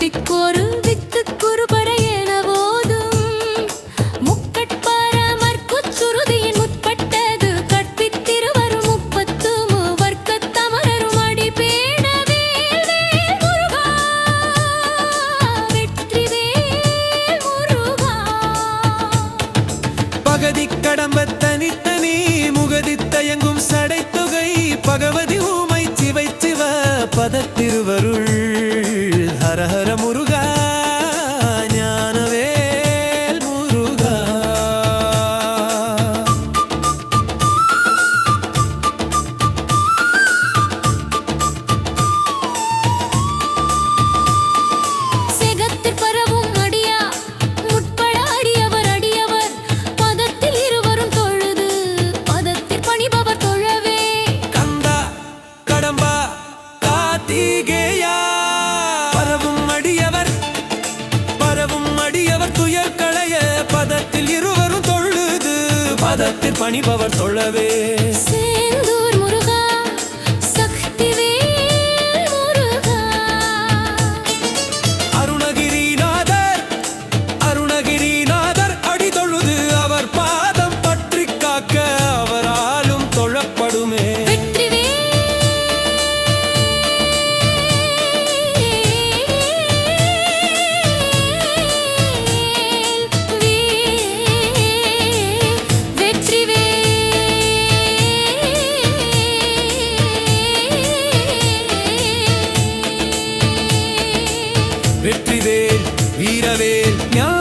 முத்திக்கோரு with குறுபர என போதும் முக்கட்பார மர்க்குச்சுருதியின் முற்பட்டது கற்பித்திருவரும் முப்பத்தும் வர்க்க தமரரும் அடி பேணவே வெற்றி பகதி கடம்ப தனித்தனி முகதி தயங்கும் சடை பாதத்தில் பணிபவர் தொழவே. നിൽക്കവേ ഞാൻ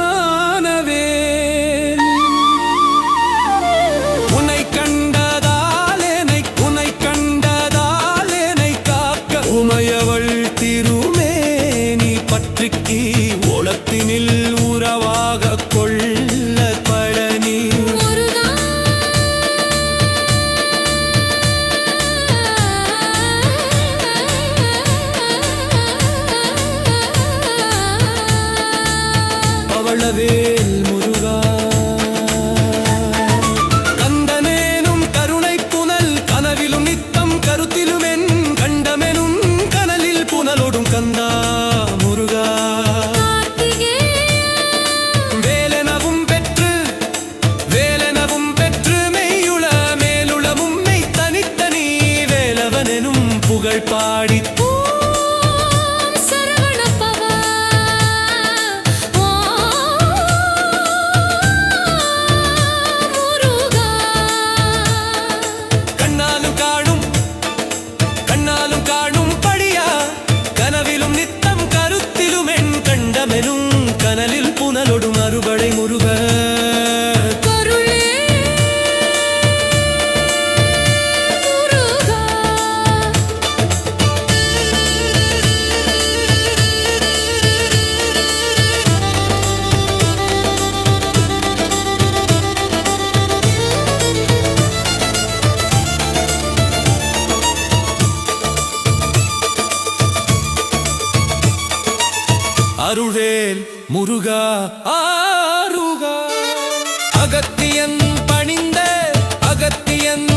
கந்தவேல் முருகா. கந்தனேனும் கருணை புனல் கனவிலும் நித்தம் கருத்திலும் என் கண்டமெனும் கனலில் புனலோடும் கந்தா முருகா. வேலெனவும் பெற்று வேலெனவும் பெற்று மெய்யுள மேலுளமும் மெய் தனித்தனி வேலவனெனும் புகழ் பாடித்த அருளேல் முருகா ஆருகா. அகத்தியன் பணிந்த அகத்தியன்